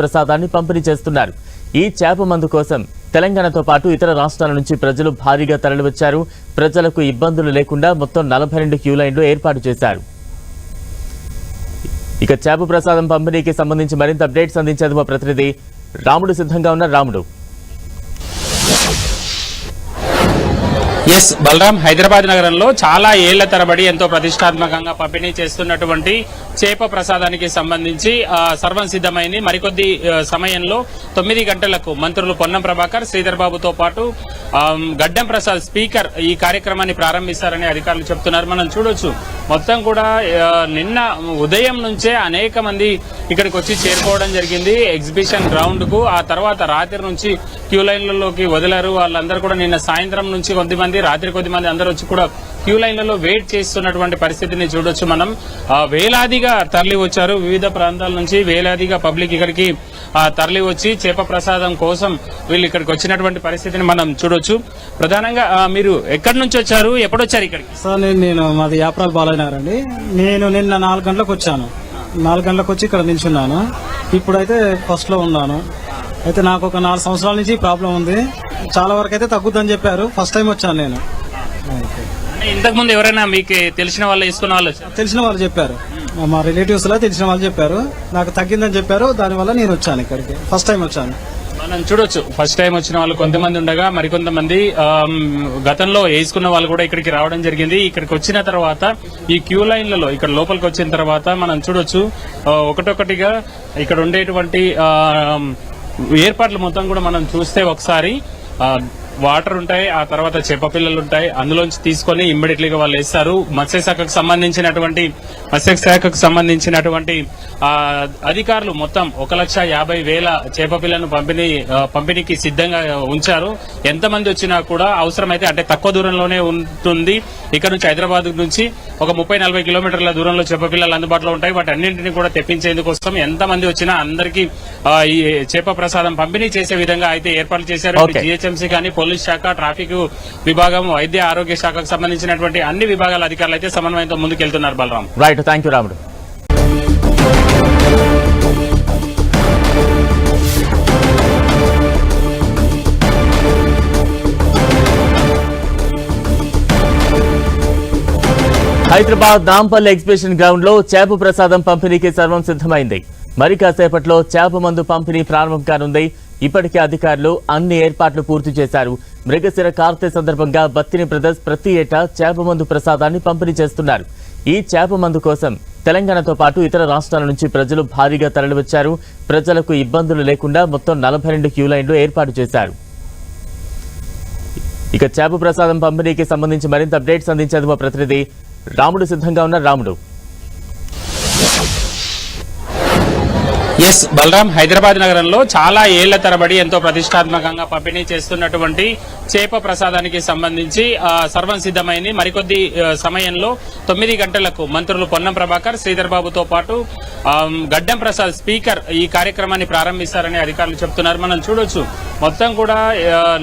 ప్రసాదాన్ని పంపిణీ చేస్తున్నారు. ఈ చేప మందు కోసం తెలంగాణతో పాటు ఇతర రాష్ట్రాల నుంచి ప్రజలు భారీగా తరలివచ్చారు. ప్రజలకు ఇబ్బందులు లేకుండా మొత్తం నలభై రెండు క్యూ లైన్లు ఏర్పాటు చేశారు. ఇక చేప ప్రసాదం పంపిణీకి సంబంధించి మరింత అప్డేట్స్ అందించేది మా ప్రతినిధి రాముడు సిద్ధంగా ఉన్న రాముడు. ఎస్ బలరాం హైదరాబాద్ నగరంలో చాలా ఏళ్ళ తరబడి ఎంతో ప్రతిష్టాత్మకంగా పంపిణీ చేస్తున్నటువంటి చేప ప్రసాదానికి సంబంధించి సర్వం సిద్ధమైంది. మరికొద్ది సమయంలో తొమ్మిది గంటలకు మంత్రులు పొన్నం ప్రభాకర్ శ్రీధర్ బాబుతో పాటు గడ్డం ప్రసాద్ స్పీకర్ ఈ కార్యక్రమాన్ని ప్రారంభిస్తారని అధికారులు చెప్తున్నారు. మనం చూడొచ్చు. మొత్తం కూడా నిన్న ఉదయం నుంచే అనేక మంది ఇక్కడికి వచ్చి చేరుకోవడం జరిగింది. ఎగ్జిబిషన్ గ్రౌండ్కు ఆ తర్వాత రాత్రి నుంచి క్యూ లైన్లలోకి వదిలారు. వాళ్ళందరూ కూడా నిన్న సాయంత్రం నుంచి కొద్దిమంది రాత్రి కొద్ది మంది అందరూ వచ్చి కూడా క్యూ లైన్లలో వెయిట్ చేస్తున్నటువంటి పరిస్థితిని చూడొచ్చు మనం. వేలాదిగా తరలి వచ్చారు. వివిధ ప్రాంతాల నుంచి వేలాదిగా పబ్లిక్ ఇక్కడికి తరలి వచ్చి చేప ప్రసాదం కోసం వీళ్ళు ఇక్కడికి వచ్చినటువంటి పరిస్థితిని మనం చూడొచ్చు. ప్రధానంగా మీరు ఎక్కడి నుంచి వచ్చారు? ఎప్పుడు వచ్చారు ఇక్కడికి? సార్ నేను నేను మాది యాప్రాల్ బాలయ్యారండి నేను నిన్న నాలుగు గంటలకు వచ్చాను. నాలుగు గంటలకు వచ్చి ఇక్కడ నిల్చున్నాను. ఇప్పుడైతే ఫస్ట్లో ఉన్నాను. అయితే నాకు ఒక నాలుగు సంవత్సరాల నుంచి ప్రాబ్లం ఉంది. చాలా వరకు అయితే తగ్గుద్దని చెప్పారు. ఫస్ట్ టైం వచ్చాను నేను. ఇంతకు ముందు ఎవరైనా మీకు తెలిసిన వాళ్ళు వేసుకున్న వాళ్ళు? తెలిసిన వాళ్ళు చెప్పారు. మా రిలేటివ్స్లో తెలిసిన వాళ్ళు చెప్పారు. నాకు తగ్గిందని చెప్పారు. దానివల్ల నేను వచ్చాను ఇక్కడికి. ఫస్ట్ టైం వచ్చాను. మనం చూడొచ్చు. ఫస్ట్ టైం వచ్చిన వాళ్ళు కొంతమంది ఉండగా మరికొంతమంది గతంలో వేసుకున్న వాళ్ళు కూడా ఇక్కడికి రావడం జరిగింది. ఇక్కడికి వచ్చిన తర్వాత ఈ క్యూ లైన్లలో ఇక్కడ లోపలికి వచ్చిన తర్వాత మనం చూడొచ్చు. ఒకటొకటిగా ఇక్కడ ఉండేటువంటి ఏర్పాట్లు మొత్తం కూడా మనం చూస్తే ఒకసారి వాటర్ ఉంటాయి ఆ తర్వాత చేప పిల్లలు ఉంటాయి. అందులోంచి తీసుకొని ఇమ్మీడియట్లీగా వాళ్ళు వేస్తారు. మత్స్యశాఖకు సంబంధించినటువంటి మత్స్యశాఖకు సంబంధించినటువంటి ఆ, అధికారులు మొత్తం ఒక లక్ష యాభై వేల చేప పిల్లను పంపిణీ పంపిణీకి సిద్ధంగా ఉంచారు. ఎంతమంది వచ్చినా కూడా అవసరమైతే అంటే తక్కువ దూరంలోనే ఉంటుంది. ఇక్కడ నుంచి హైదరాబాద్ నుంచి ఒక ముప్పై నలభై కిలోమీటర్ల దూరంలో చేప పిల్లలు అందుబాటులో ఉంటాయి. వాటి అన్నింటినీ కూడా తెప్పించేందుకోసం ఎంతమంది వచ్చినా అందరికీ ఈ చేప ప్రసాదం పంపిణీ చేసే విధంగా అయితే ఏర్పాట్లు చేశారు. జిహెచ్ఎంసీ కానీ పోలీస్ శాఖ ట్రాఫిక్ విభాగం వైద్య ఆరోగ్య శాఖకు సంబంధించినటువంటి అన్ని విభాగాల అధికారులు అయితే సమన్వయంతో ముందుకెళ్తున్నారు బలరాం. రైట్ థ్యాంక్ యూ రాముడు హైదరాబాద్ నాంపల్లి ఎగ్జిబిషన్ గ్రౌండ్లో చేప ప్రసాదం పంపిణీకి సర్వం సిద్ధమైంది. మరి కాసేపట్లో చేప మందు పంపిణీ ప్రారంభం కానుంది. ఇప్పటికే అధికారులు అన్ని ఏర్పాట్లు పూర్తి చేశారు. మృగశిర కార్తె సందర్భంగా బత్తిని బ్రదర్స్ ప్రతి ఏటా చేప మందు ప్రసాదాన్ని పంపిణీ చేస్తున్నారు. ఈ చేప మందు కోసం తెలంగాణతో పాటు ఇతర రాష్ట్రాల నుంచి ప్రజలు భారీగా తరలివచ్చారు. ప్రజలకు ఇబ్బందులు లేకుండా మొత్తం నలభై రెండు క్యూ లైన్లు ఏర్పాటు చేశారు. ఇక చేప ప్రసాదం పంపిణీకి సంబంధించి మరింత అప్డేట్స్ అందించేందుకు ప్రతినిధి రాముడు సిద్ధంగా ఉన్న రాముడు. ఎస్ బలరాం హైదరాబాద్ నగరంలో చాలా ఏళ్ళ తరబడి ఎంతో ప్రతిష్టాత్మకంగా పంపిణీ చేస్తున్నటువంటి చేప ప్రసాదానికి సంబంధించి సర్వం సిద్ధమైంది. మరికొద్ది సమయంలో తొమ్మిది గంటలకు మంత్రులు పొన్నం ప్రభాకర్ శ్రీధర్ బాబుతో పాటు గడ్డం ప్రసాద్ స్పీకర్ ఈ కార్యక్రమాన్ని ప్రారంభిస్తారని అధికారులు చెప్తున్నారు. మనం చూడొచ్చు. మొత్తం కూడా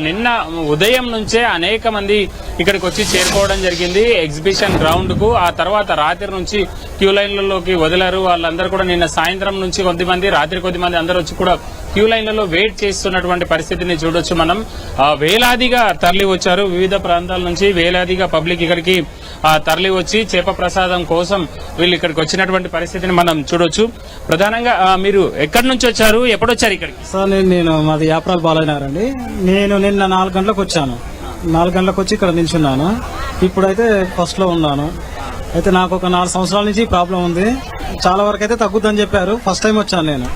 నిన్న ఉదయం నుంచే అనేక మంది ఇక్కడికి వచ్చి చేరుకోవడం జరిగింది. ఎగ్జిబిషన్ గ్రౌండ్కు ఆ తర్వాత రాత్రి నుంచి క్యూ లైన్లలోకి వదిలారు. వాళ్ళందరూ కూడా నిన్న సాయంత్రం నుంచి కొద్దిమంది రాత్రి కొద్దిమంది అందరూ వచ్చి కూడా క్యూ లైన్లలో వెయిట్ చేస్తున్నటువంటి పరిస్థితిని చూడొచ్చు మనం. వేలాదిగా వేలాదిగా తరలి వచ్చారు వివిధ ప్రాంతాల నుంచి వేలాదిగా పబ్లిక్ ఇక్కడికి ఆ, తరలి వచ్చి చేప ప్రసాదం కోసం వీళ్ళు ఇక్కడికి వచ్చినటువంటి పరిస్థితిని మనం చూడొచ్చు. ప్రధానంగా మీరు ఎక్కడి నుంచి వచ్చారు? ఎప్పుడు వచ్చారు ఇక్కడికి? సార్ నేను నేను మాది యాప్రాల్ బాలయ్యారండి నేను నిన్న నాలుగు గంటలకు వచ్చాను. నాలుగు గంటలకు వచ్చి ఇక్కడ నిల్చున్నాను. ఇప్పుడైతే ఫస్ట్లో ఉన్నాను. అయితే నాకు ఒక నాలుగు సంవత్సరాల నుంచి ప్రాబ్లం ఉంది. చాలా వరకు అయితే తగ్గుద్దని చెప్పారు. ఫస్ట్ టైం వచ్చాను నేను.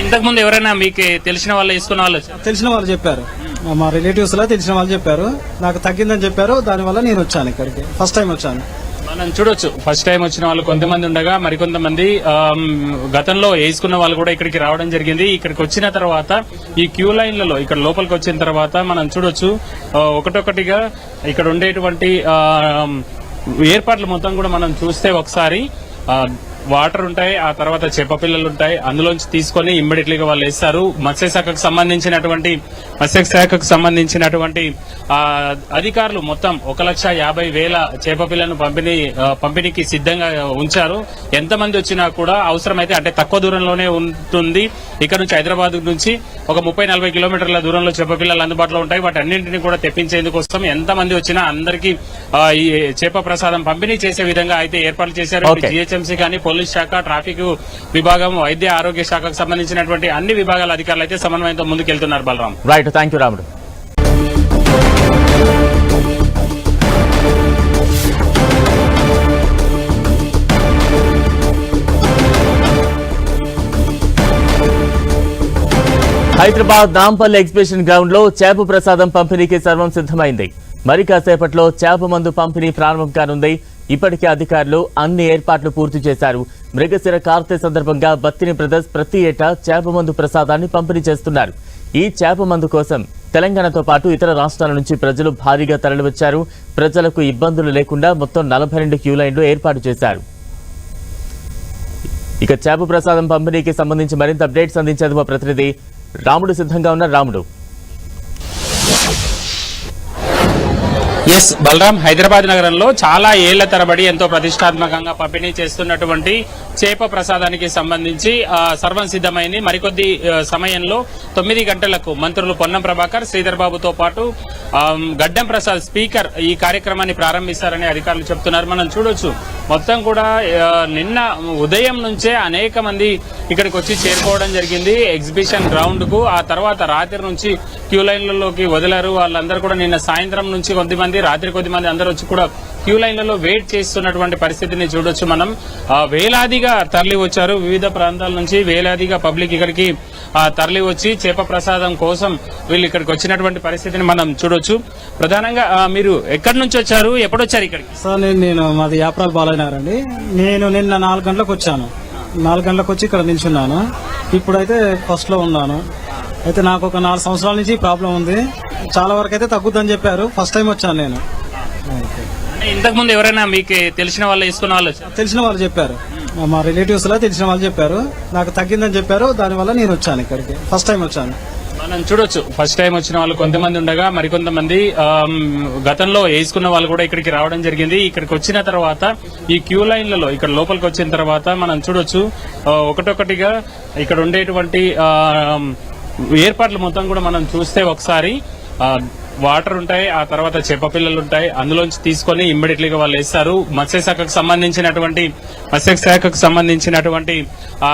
ఇంతకు ముందు ఎవరైనా మీకు తెలిసిన వాళ్ళు వాళ్ళు తెలిసిన వాళ్ళు చెప్పారు. మా రిలేటివ్స్లో తెలిసిన వాళ్ళు చెప్పారు. నాకు తగ్గిందని చెప్పారు. దానివల్ల నేను వచ్చాను ఇక్కడికి. ఫస్ట్ టైం వచ్చాను. మనం చూడొచ్చు. ఫస్ట్ టైం వచ్చిన వాళ్ళు కొంతమంది ఉండగా మరికొంతమంది గతంలో వేసుకున్న వాళ్ళు కూడా ఇక్కడికి రావడం జరిగింది. ఇక్కడికి వచ్చిన తర్వాత ఈ క్యూ లైన్లలో ఇక్కడ లోపలికి వచ్చిన తర్వాత మనం చూడొచ్చు. ఒకటొకటిగా ఇక్కడ ఉండేటువంటి ఏర్పాట్లు మొత్తం కూడా మనం చూస్తే ఒకసారి వాటర్ ఉంటాయి ఆ తర్వాత చేప పిల్లలు ఉంటాయి. అందులోంచి తీసుకొని ఇమ్మీడియట్లీగా వాళ్ళు వేస్తారు. మత్స్యశాఖకు సంబంధించినటువంటి మత్స్యశాఖకు సంబంధించినటువంటి అధికారులు మొత్తం ఒక లక్ష యాభై వేల చేప పిల్లలను పంపిణీ పంపిణీకి సిద్ధంగా ఉంచారు. ఎంతమంది వచ్చినా కూడా అవసరమైతే అంటే తక్కువ దూరంలోనే ఉంటుంది. ఇక్కడ నుంచి హైదరాబాద్ నుంచి ఒక ముప్పై నలభై కిలోమీటర్ల దూరంలో చేప పిల్లలు అందుబాటులో ఉంటాయి. వాటి అన్నింటినీ కూడా తెప్పించేందుకోసం ఎంతమంది వచ్చినా అందరికీ ఈ చేప ప్రసాదం పంపిణీ చేసే విధంగా అయితే ఏర్పాట్లు చేశారు. జిహెచ్ఎంసీ కానీ పోలీస్ శాఖ ట్రాఫిక్ విభాగం వైద్య ఆరోగ్య శాఖకు సంబంధించినటువంటి అన్ని విభాగాల అధికారులు అయితే సమన్వయంతో ముందుకెళ్తున్నారు బలరాం. రైట్ థ్యాంక్ యూ రాముడు. హైదరాబాద్ నాంపల్లి ఎగ్జిబిషన్ గ్రౌండ్లో చేప ప్రసాదం పంపిణీకి సర్వం సిద్ధమైంది. మరి కాసేపట్లో చేప మందు పంపిణీ ప్రారంభం కానుంది. ఇప్పటికే అధికారులు అన్ని ఏర్పాట్లు పూర్తి చేశారు. మృగశిర కార్తె సందర్భంగా బత్తిని బ్రదర్స్ ప్రతి ఏటా చేప మందు ప్రసాదాన్ని పంపిణీ చేస్తున్నారు. ఈ చేప మందు కోసం తెలంగాణతో పాటు ఇతర రాష్ట్రాల నుంచి ప్రజలు భారీగా తరలివచ్చారు. ప్రజలకు ఇబ్బందులు లేకుండా మొత్తం నలభై రెండు క్యూ లైన్లు ఏర్పాటు చేశారు. ఇక చేప ప్రసాదం పంపిణీకి సంబంధించి మరింత అప్డేట్స్ అందించేందుకు మా ప్రతినిధి రాముడు సిద్ధంగా ఉన్న రాముడు. ఎస్ బలరాం హైదరాబాద్ నగరంలో చాలా ఏళ్ళ తరబడి ఎంతో ప్రతిష్టాత్మకంగా పంపిణీ చేస్తున్నటువంటి చేప ప్రసాదానికి సంబంధించి సర్వం సిద్ధమైంది. మరికొద్ది సమయంలో తొమ్మిది గంటలకు మంత్రులు పొన్నం ప్రభాకర్ శ్రీధర్ బాబుతో పాటు గడ్డం ప్రసాద్ స్పీకర్ ఈ కార్యక్రమాన్ని ప్రారంభిస్తారని అధికారులు చెప్తున్నారు. మనం చూడొచ్చు. మొత్తం కూడా నిన్న ఉదయం నుంచే అనేక మంది ఇక్కడికి వచ్చి చేరుకోవడం జరిగింది. ఎగ్జిబిషన్ గ్రౌండ్కు ఆ తర్వాత రాత్రి నుంచి క్యూ లైన్లలోకి వదిలారు. వాళ్ళందరూ కూడా నిన్న సాయంత్రం నుంచి కొద్దిమంది రాత్రి కొద్దిమంది అందరూ వచ్చి కూడా క్యూ లైన్లలో వెయిట్ చేస్తున్నటువంటి పరిస్థితిని చూడొచ్చు మనం. వేలాదిగా తరలి వచ్చారు. వివిధ ప్రాంతాల నుంచి వేలాదిగా పబ్లిక్ ఇక్కడికి తరలి వచ్చి చేప ప్రసాదం కోసం వీళ్ళు ఇక్కడికి వచ్చినటువంటి పరిస్థితిని మనం చూడొచ్చు. ప్రధానంగా మీరు ఎక్కడి నుంచి వచ్చారు? ఎప్పుడు వచ్చారు ఇక్కడికి? సార్ నేను నేను మాది యాప్రాల్ బాలయ్యారండి నేను నిన్న నాలుగు గంటలకు వచ్చాను. నాలుగు గంటలకు వచ్చి ఇక్కడ నిల్చున్నాను. ఇప్పుడైతే ఫస్ట్లో ఉన్నాను. అయితే నాకు ఒక నాలుగు సంవత్సరాల నుంచి ప్రాబ్లం ఉంది. చాలా వరకు అయితే తగ్గుద్దని చెప్పారు. ఫస్ట్ టైం వచ్చాను నేను. ఇంతకు ముందు ఎవరైనా మీకు తెలిసిన వాళ్ళు వేసుకున్న వాళ్ళు తెలిసిన వాళ్ళు చెప్పారు. మా రిలేటివ్స్లో తెలిసిన వాళ్ళు చెప్పారు. నాకు తగ్గిందని చెప్పారు. దానివల్ల నేను వచ్చాను ఇక్కడికి. ఫస్ట్ టైం వచ్చాను. మనం చూడొచ్చు. ఫస్ట్ టైం వచ్చిన వాళ్ళు కొంతమంది ఉండగా మరికొంతమంది గతంలో వేసుకున్న వాళ్ళు కూడా ఇక్కడికి రావడం జరిగింది. ఇక్కడికి వచ్చిన తర్వాత ఈ క్యూ లైన్లలో ఇక్కడ లోపలికి వచ్చిన తర్వాత మనం చూడొచ్చు. ఒకటొకటిగా ఇక్కడ ఉండేటువంటి ఏర్పాట్లు మొత్తం కూడా మనం చూస్తే ఒకసారి వాటర్ ఉంటాయి ఆ తర్వాత చేప పిల్లలు ఉంటాయి. అందులోంచి తీసుకొని ఇమ్మీడియట్లీ గా వాళ్ళు వేస్తారు. మత్స్యశాఖకు సంబంధించినటువంటి మత్స్యశాఖకు సంబంధించినటువంటి ఆ,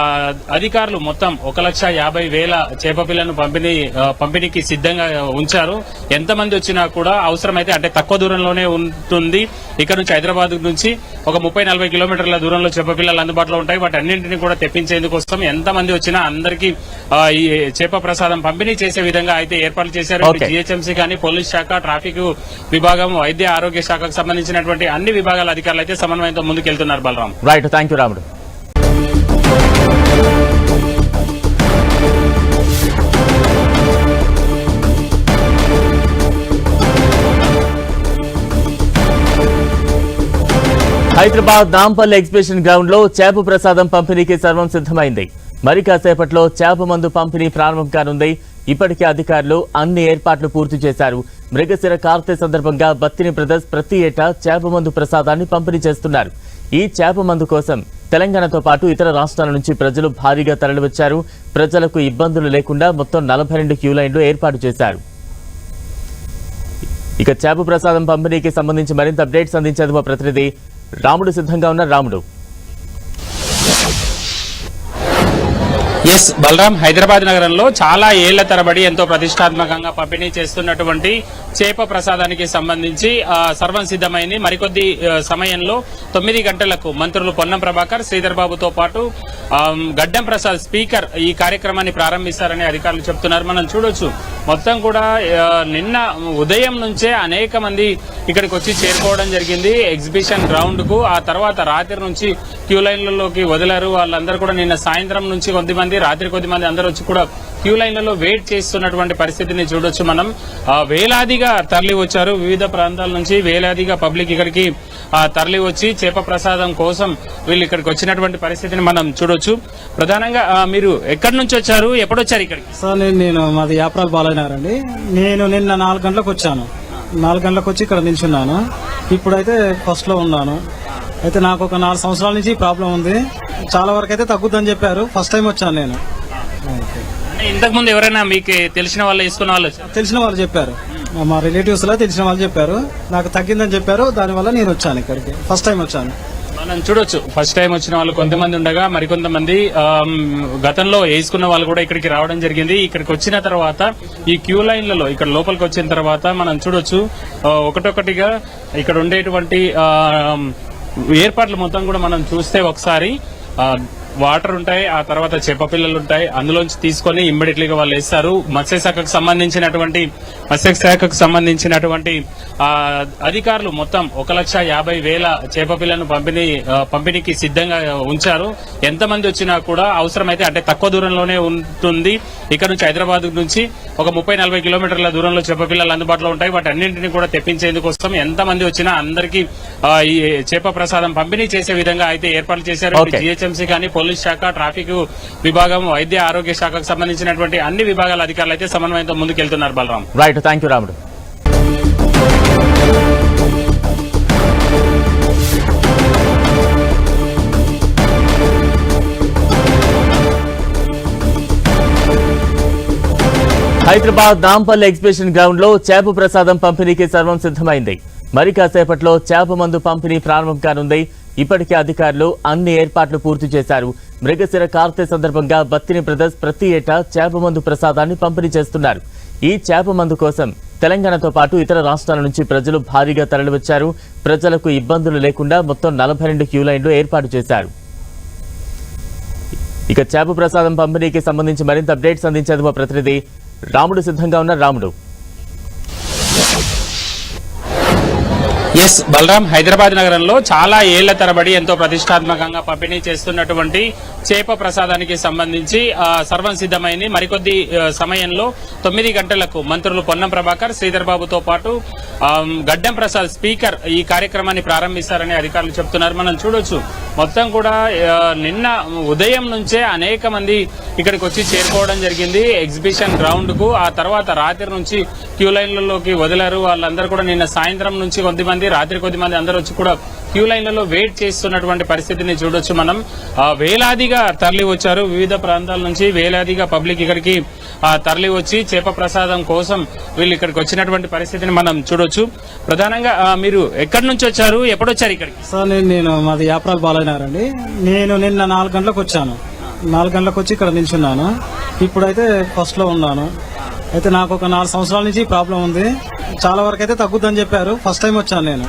అధికారులు మొత్తం ఒక లక్ష యాభై వేల చేప పిల్లలను పంపిణీ పంపిణీకి సిద్ధంగా ఉంచారు. ఎంతమంది వచ్చినా కూడా అవసరమైతే అంటే తక్కువ దూరంలోనే ఉంటుంది. ఇక్కడ నుంచి హైదరాబాద్ నుంచి ఒక ముప్పై నలభై కిలోమీటర్ల దూరంలో చేప పిల్లలు అందుబాటులో ఉంటాయి. వాటి అన్నింటినీ కూడా తెప్పించేందుకోసం ఎంతమంది వచ్చినా అందరికీ ఈ చేప ప్రసాదం పంపిణీ చేసే విధంగా అయితే ఏర్పాట్లు చేశారు. జిహెచ్ఎంసీ కానీ పోలీస్ శాఖ ట్రాఫిక్ విభాగం వైద్య ఆరోగ్య శాఖకు సంబంధించినటువంటి అన్ని విభాగాల అధికారులు అయితే సమన్వయంతో ముందుకెళ్తున్నారు బలరాం. రైట్ థ్యాంక్ యూ రాముడు. హైదరాబాద్ నాంపల్లి ఎగ్జిబిషన్ గ్రౌండ్లో చేప ప్రసాదం పంపిణీకి సర్వం సిద్ధమైంది. మరి కాసేపట్లో చేప మందు పంపిణీ ప్రారంభం కానుంది. ఇప్పటికే అధికారులు అన్ని ఏర్పాట్లు పూర్తి చేశారు. మృగశిర కార్తె సందర్భంగా బత్తిని బ్రదర్స్ ప్రతి ఏటా చేప మందు ప్రసాదాన్ని పంపిణీ చేస్తున్నారు. ఈ చేప మందు కోసం తెలంగాణతో పాటు ఇతర రాష్ట్రాల నుంచి ప్రజలు భారీగా తరలివచ్చారు. ప్రజలకు ఇబ్బందులు లేకుండా మొత్తం నలభై రెండు క్యూ లైన్లు ఏర్పాటు చేశారు. ఇక చేప ప్రసాదం పంపిణీకి సంబంధించి మరింత అప్డేట్స్ అందించేందుకు మా ప్రతినిధి రాముడు సిద్ధంగా ఉన్న రాముడు. ఎస్ బలరాం హైదరాబాద్ నగరంలో చాలా ఏళ్ళ తరబడి ఎంతో ప్రతిష్టాత్మకంగా పంపిణీ చేస్తున్నటువంటి చేప ప్రసాదానికి సంబంధించి సర్వం సిద్ధమైంది. మరికొద్ది సమయంలో తొమ్మిది గంటలకు మంత్రులు పొన్నం ప్రభాకర్ శ్రీధర్ బాబుతో పాటు గడ్డం ప్రసాద్ స్పీకర్ ఈ కార్యక్రమాన్ని ప్రారంభిస్తారని అధికారులు చెప్తున్నారు. మనం చూడొచ్చు. మొత్తం కూడా నిన్న ఉదయం నుంచే అనేక మంది ఇక్కడికి వచ్చి చేరుకోవడం జరిగింది. ఎగ్జిబిషన్ గ్రౌండ్కు ఆ తర్వాత రాత్రి నుంచి క్యూ లైన్లలోకి వదిలారు. వాళ్ళందరూ కూడా నిన్న సాయంత్రం నుంచి కొద్దిమంది రాత్రి కొద్దిమంది అందరూ వచ్చి కూడా క్యూ లైన్లలో వెయిట్ చేస్తున్నటువంటి పరిస్థితిని చూడొచ్చు మనం. వేలాదిగా తరలి వచ్చారు. వివిధ ప్రాంతాల నుంచి వేలాదిగా పబ్లిక్ ఇక్కడికి తరలి వచ్చి చేప ప్రసాదం కోసం వీళ్ళు ఇక్కడికి వచ్చినటువంటి పరిస్థితిని మనం చూడొచ్చు. ప్రధానంగా మీరు ఎక్కడి నుంచి వచ్చారు? ఎప్పుడు వచ్చారు ఇక్కడికి? సార్ నేను నేను మాది యాప్రాల్ బాలయ్యారండి నేను నిన్న నాలుగు గంటలకు వచ్చాను. నాలుగు గంటలకు వచ్చి ఇక్కడ నిల్చున్నాను. ఇప్పుడైతే ఫస్ట్లో ఉన్నాను. అయితే నాకు ఒక నాలుగు సంవత్సరాల నుంచి ప్రాబ్లం ఉంది. చాలా వరకు అయితే తగ్గుద్దని చెప్పారు. ఫస్ట్ టైం వచ్చాను నేను. ఓకే. అంటే ఇంతకు ముందు ఎవరైనా మీకు తెలిసిన వాళ్ళు వేసుకున్న వాళ్ళు తెలిసిన వాళ్ళు చెప్పారు. మా రిలేటివ్స్లో తెలిసిన వాళ్ళు చెప్పారు. నాకు తగ్గిందని చెప్పారు. దానివల్ల నేను వచ్చాను ఇక్కడికి. ఫస్ట్ టైం వచ్చాను. మనం చూడొచ్చు. ఫస్ట్ టైం వచ్చిన వాళ్ళు కొంతమంది ఉండగా మరికొంతమంది గతంలో వేసుకున్న వాళ్ళు కూడా ఇక్కడికి రావడం జరిగింది. ఇక్కడికి వచ్చిన తర్వాత ఈ క్యూ లైన్లలో ఇక్కడ లోపలికి వచ్చిన తర్వాత మనం చూడొచ్చు. ఒకటొకటిగా ఇక్కడ ఉండేటువంటి ఏర్పాట్లు మొత్తం కూడా మనం చూస్తే ఒకసారి వాటర్ ఉంటాయి ఆ తర్వాత చేప పిల్లలు ఉంటాయి. అందులోంచి తీసుకొని ఇమ్మీడియట్లీగా వాళ్ళు వేస్తారు. మత్స్యశాఖకు సంబంధించినటువంటి మత్స్యశాఖకు సంబంధించినటువంటి అధికారులు మొత్తం ఒక లక్ష యాభై వేల చేప పిల్లలను పంపిణీ పంపిణీకి సిద్ధంగా ఉంచారు. ఎంతమంది వచ్చినా కూడా అవసరమైతే అంటే తక్కువ దూరంలోనే ఉంటుంది. ఇక్కడ నుంచి హైదరాబాద్ నుంచి ఒక ముప్పై నలభై కిలోమీటర్ల దూరంలో చేప పిల్లలు అందుబాటులో ఉంటాయి. వాటి అన్నింటినీ కూడా తెప్పించేందుకోసం ఎంతమంది వచ్చినా అందరికీ ఈ చేప ప్రసాదం పంపిణీ చేసే విధంగా అయితే ఏర్పాట్లు చేశారు. జిహెచ్ఎంసీ కానీ పోలీస్ శాఖ ట్రాఫిక్ విభాగం వైద్య ఆరోగ్య శాఖకు సంబంధించినటువంటి అన్ని విభాగాల అధికారులు అయితే సమన్వయంతో ముందుకెళ్తున్నారు బలరాం. రైట్ థ్యాంక్ యూ రాముడు. హైదరాబాద్ నాంపల్లి ఎగ్జిబిషన్ గ్రౌండ్లో చేప ప్రసాదం పంపిణీకి సర్వం సిద్ధమైంది. మరి కాసేపట్లో చేప మందు పంపిణీ ప్రారంభం కానుంది. ఇప్పటికే అధికారులు అన్ని ఏర్పాట్లు పూర్తి చేశారు. మృగశిర కార్తె సందర్భంగా బత్తిని బ్రదర్స్ ప్రతి ఏటా చేప మందు ప్రసాదాన్ని పంపిణీ చేస్తున్నారు. ఈ చేప మందు కోసం తెలంగాణతో పాటు ఇతర రాష్ట్రాల నుంచి ప్రజలు భారీగా తరలివచ్చారు. ప్రజలకు ఇబ్బందులు లేకుండా మొత్తం నలభై రెండు క్యూ లైన్లు ఏర్పాటు చేశారు. ఇక చేప ప్రసాదం పంపిణీకి సంబంధించి మరింత అప్డేట్స్ అందించేది మా ప్రతినిధి రాముడు సిద్ధంగా ఉన్న రాముడు. ఎస్ బలరాం హైదరాబాద్ నగరంలో చాలా ఏళ్ళ తరబడి ఎంతో ప్రతిష్టాత్మకంగా పంపిణీ చేస్తున్నటువంటి చేప ప్రసాదానికి సంబంధించి సర్వం సిద్ధమైంది. మరికొద్ది సమయంలో తొమ్మిది గంటలకు మంత్రులు పొన్నం ప్రభాకర్ శ్రీధర్ బాబుతో పాటు గడ్డం ప్రసాద్ స్పీకర్ ఈ కార్యక్రమాన్ని ప్రారంభిస్తారని అధికారులు చెప్తున్నారు. మనం చూడొచ్చు. మొత్తం కూడా నిన్న ఉదయం నుంచే అనేక మంది ఇక్కడికి వచ్చి చేరుకోవడం జరిగింది. ఎగ్జిబిషన్ గ్రౌండ్కు ఆ తర్వాత రాత్రి నుంచి క్యూ లైన్లలోకి వదిలారు. వాళ్ళందరూ కూడా నిన్న సాయంత్రం నుంచి కొద్దిమంది రాత్రి కొద్దిమంది అందరూ వచ్చి కూడా క్యూ లైన్లలో వెయిట్ చేస్తున్నటువంటి పరిస్థితిని చూడొచ్చు మనం. వేలాదిగా తరలి వచ్చారు. వివిధ ప్రాంతాల నుంచి వేలాదిగా పబ్లిక్ ఇక్కడికి ఆ, తరలి వచ్చి చేప ప్రసాదం కోసం వీళ్ళు ఇక్కడికి వచ్చినటువంటి పరిస్థితిని మనం చూడొచ్చు. ప్రధానంగా మీరు ఎక్కడి నుంచి వచ్చారు? ఎప్పుడు వచ్చారు ఇక్కడికి? సార్ నేను నేను మాది యాప్రాల్ బాలయ్యారండి నేను నిన్న నాలుగు గంటలకు వచ్చాను. నాలుగు గంటలకు వచ్చి ఇక్కడ నిల్చున్నాను. ఇప్పుడైతే ఫస్ట్లో ఉన్నాను. అయితే నాకు ఒక నాలుగు సంవత్సరాల నుంచి ప్రాబ్లం ఉంది. చాలా వరకు అయితే తగ్గుద్దని చెప్పారు. ఫస్ట్ టైం వచ్చాను నేను.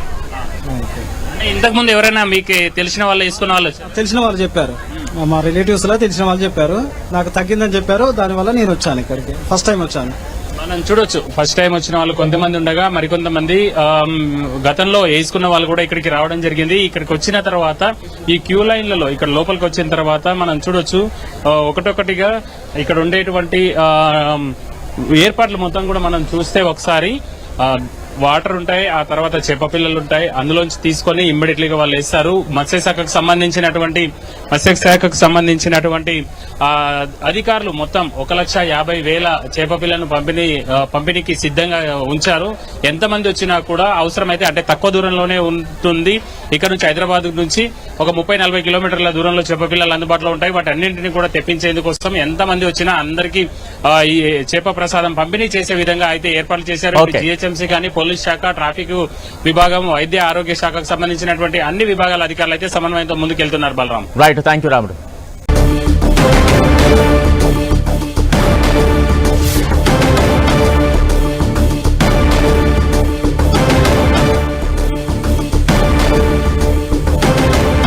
ఓకే. అంటే ఇంతకు ముందు ఎవరైనా మీకు తెలిసిన వాళ్ళు వేసుకున్న వాళ్ళు తెలిసిన వాళ్ళు చెప్పారు. మా రిలేటివ్స్లో తెలిసిన వాళ్ళు చెప్పారు. నాకు తగ్గిందని చెప్పారు. దానివల్ల నేను వచ్చాను ఇక్కడికి. ఫస్ట్ టైం వచ్చాను. మనం చూడొచ్చు. ఫస్ట్ టైం వచ్చిన వాళ్ళు కొంతమంది ఉండగా మరికొంతమంది గతంలో వేసుకున్న వాళ్ళు కూడా ఇక్కడికి రావడం జరిగింది. ఇక్కడికి వచ్చిన తర్వాత ఈ క్యూ లైన్లలో ఇక్కడ లోపలికి వచ్చిన తర్వాత మనం చూడొచ్చు. ఒకటొకటిగా ఇక్కడ ఉండేటువంటి ఏర్పాట్లు మొత్తం కూడా మనం చూస్తే ఒకసారి వాటర్ ఉంటాయి ఆ తర్వాత చేప పిల్లలు ఉంటాయి. అందులోంచి తీసుకొని ఇమ్మీడియట్లీగా వాళ్ళు వేస్తారు. మత్స్యశాఖకు సంబంధించినటువంటి మత్స్యశాఖకు సంబంధించినటువంటి ఆ, అధికారులు మొత్తం ఒక లక్ష యాభై వేల చేప పిల్లలను పంపిణీ పంపిణీకి సిద్ధంగా ఉంచారు. ఎంతమంది వచ్చినా కూడా అవసరమైతే అంటే తక్కువ దూరంలోనే ఉంటుంది. ఇక్కడ నుంచి హైదరాబాద్ నుంచి ఒక ముప్పై నలభై కిలోమీటర్ల దూరంలో చేప పిల్లలు అందుబాటులో ఉంటాయి. వాటి అన్నింటినీ కూడా తెప్పించేందుకోసం ఎంతమంది వచ్చినా అందరికీ ఈ చేప ప్రసాదం పంపిణీ చేసే విధంగా అయితే ఏర్పాట్లు చేశారు. జిహెచ్ఎంసీ కానీ పోలీస్ శాఖ ట్రాఫిక్ విభాగం వైద్య ఆరోగ్య శాఖకు సంబంధించినటువంటి అన్ని విభాగాల అధికారులు అయితే సమన్వయంతో ముందుకెళ్తున్నారు బలరాం. రైట్ థ్యాంక్ యూ రాముడు.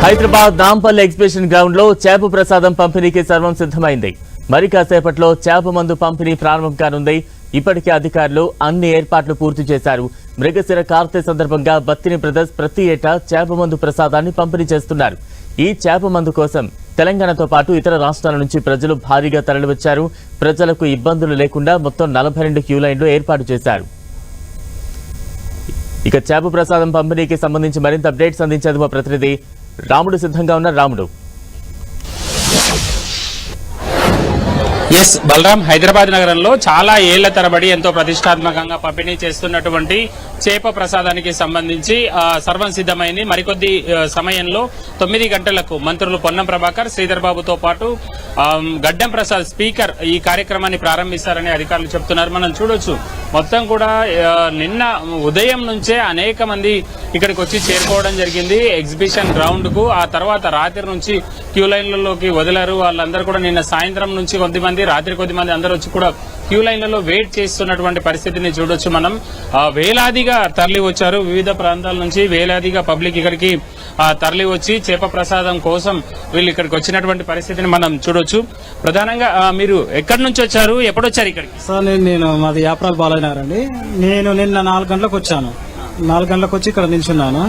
హైదరాబాద్ నాంపల్లి ఎగ్జిబిషన్ గ్రౌండ్లో చేప ప్రసాదం పంపిణీకి సర్వం సిద్ధమైంది. మరి కాసేపట్లో చేప మందు పంపిణీ ప్రారంభం కానుంది. ఇప్పటికే అధికారులు అన్ని ఏర్పాట్లు పూర్తి చేశారు. మృగశిర కార్తె సందర్భంగా బత్తిని బ్రదర్స్ ప్రతి ఏటా చేప మందు ప్రసాదాన్ని పంపిణీ చేస్తున్నారు. ఈ చేప మందు కోసం తెలంగాణతో పాటు ఇతర రాష్ట్రాల నుంచి ప్రజలు భారీగా తరలివచ్చారు. ప్రజలకు ఇబ్బందులు లేకుండా మొత్తం నలభై రెండు క్యూ లైన్లు ఏర్పాటు చేశారు. ఇక చేప ప్రసాదం పంపిణీకి సంబంధించి మరింత అప్డేట్స్ అందించేది మా ప్రతినిధి రాముడు సిద్ధంగా ఉన్న రాముడు. ఎస్ బలరాం హైదరాబాద్ నగరంలో చాలా ఏళ్ళ తరబడి ఎంతో ప్రతిష్టాత్మకంగా పంపిణీ చేస్తున్నటువంటి చేప ప్రసాదానికి సంబంధించి సర్వం సిద్ధమైంది. మరికొద్ది సమయంలో తొమ్మిది గంటలకు మంత్రులు పొన్నం ప్రభాకర్ శ్రీధర్ బాబుతో పాటు గడ్డం ప్రసాద్ స్పీకర్ ఈ కార్యక్రమాన్ని ప్రారంభిస్తారని అధికారులు చెప్తున్నారు. మనం చూడొచ్చు. మొత్తం కూడా నిన్న ఉదయం నుంచే అనేక మంది ఇక్కడికి వచ్చి చేరుకోవడం జరిగింది. ఎగ్జిబిషన్ గ్రౌండ్కు ఆ తర్వాత రాత్రి నుంచి క్యూ లైన్లలోకి వదిలారు. వాళ్ళందరూ కూడా నిన్న సాయంత్రం నుంచి కొద్దిమంది రాత్రి కొద్దిమంది అందరూ వచ్చి కూడా క్యూ లైన్లలో వెయిట్ చేస్తున్నటువంటి పరిస్థితిని చూడొచ్చు మనం. ఆ, వేలాదిగా తరలి వచ్చారు వివిధ ప్రాంతాల నుంచి వేలాదిగా పబ్లిక్ ఇక్కడికి ఆ, తరలి వచ్చి చేప ప్రసాదం కోసం వీళ్ళు ఇక్కడికి వచ్చినటువంటి పరిస్థితిని మనం చూడొచ్చు. ప్రధానంగా మీరు ఎక్కడి నుంచి వచ్చారు? ఎప్పుడు వచ్చారు ఇక్కడికి? సార్ నేను నేను మాది యాప్రాల్ బాలయ్యారండి నేను నిన్న నాలుగు గంటలకు వచ్చాను. నాలుగు గంటలకు వచ్చి ఇక్కడ నిల్చున్నాను.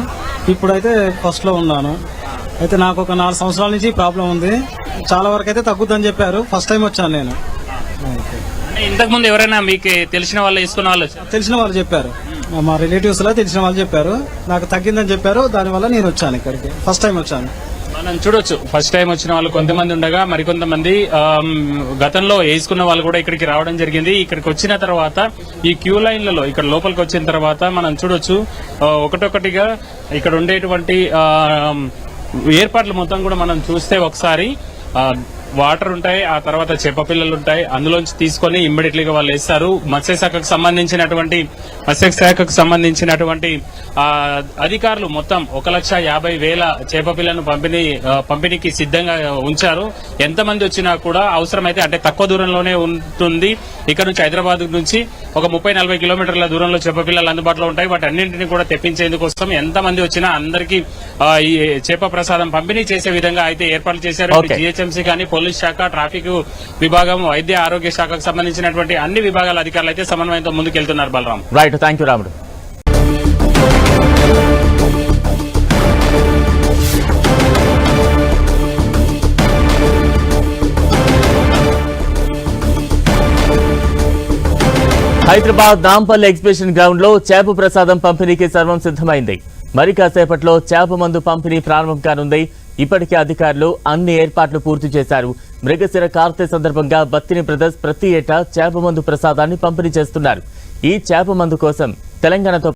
ఇప్పుడైతే ఫస్ట్లో ఉన్నాను. అయితే నాకు ఒక నాలుగు సంవత్సరాల నుంచి ప్రాబ్లం ఉంది. చాలా వరకు అయితే తగ్గుద్దని చెప్పారు. ఫస్ట్ టైం వచ్చాను నేను. ఇంతకు ముందు ఎవరైనా మీకు తెలిసిన వాళ్ళు వేసుకున్న వాళ్ళు? తెలిసిన వాళ్ళు చెప్పారు. మా రిలేటివ్స్లో తెలిసిన వాళ్ళు చెప్పారు. నాకు తగ్గిందని చెప్పారు. దానివల్ల నేను వచ్చాను ఇక్కడికి. ఫస్ట్ టైం వచ్చాను. మనం చూడొచ్చు. ఫస్ట్ టైం వచ్చిన వాళ్ళు కొంతమంది ఉండగా మరికొంతమంది గతంలో వేసుకున్న వాళ్ళు కూడా ఇక్కడికి రావడం జరిగింది. ఇక్కడికి వచ్చిన తర్వాత ఈ క్యూ లైన్లలో ఇక్కడ లోపలికి వచ్చిన తర్వాత మనం చూడొచ్చు. ఒకటొకటిగా ఇక్కడ ఉండేటువంటి ఏర్పాట్లు మొత్తం కూడా మనం చూస్తే ఒకసారి వాటర్ ఉంటాయి ఆ తర్వాత చేప పిల్లలు ఉంటాయి అందులోంచి తీసుకొని ఇమ్మీడియట్లీగా వాళ్ళు వేస్తారు. మత్స్యశాఖకు సంబంధించినటువంటి మత్స్యశాఖకు సంబంధించినటువంటి అధికారులు మొత్తం ఒక లక్ష యాభై వేల చేప పిల్లను పంపిణీ పంపిణీకి సిద్ధంగా ఉంచారు. ఎంతమంది వచ్చినా కూడా అవసరమైతే అంటే తక్కువ దూరంలోనే ఉంటుంది. ఇక్కడ నుంచి హైదరాబాద్ నుంచి ఒక ముప్పై నలభై కిలోమీటర్ల దూరంలో చేప పిల్లలు అందుబాటులో ఉంటాయి. వాటి అన్నింటినీ కూడా తెప్పించేందుకోసం ఎంతమంది వచ్చినా అందరికీ ఈ చేప ప్రసాదం పంపిణీ చేసే విధంగా అయితే ఏర్పాట్లు చేశారు. జిహెచ్ఎంసీ కానీ పోలీస్ శాఖ ట్రాఫిక్ విభాగం వైద్య ఆరోగ్య శాఖకు సంబంధించినటువంటి అన్ని విభాగాల అధికారులు అయితే సమన్వయంతో ముందుకెళ్తున్నారు బలరాం. రైట్ థ్యాంక్ యూ రాముడు. హైదరాబాద్ నాంపల్లి ఎగ్జిబిషన్ గ్రౌండ్లో చేప ప్రసాదం పంపిణీకి సర్వం సిద్ధమైంది. మరి కాసేపట్లో చేప మందు పంపిణీ ప్రారంభం కానుంది. ఇప్పటికే అధికారులు అన్ని ఏర్పాట్లు పూర్తి చేశారు. మృగశిర కార్తె సందర్భంగా బత్తిని బ్రదర్స్ ప్రతి ఏటా చేప మందు ప్రసాదాన్ని పంపిణీ చేస్తున్నారు. ఈ చేప మందు కోసం తెలంగాణతో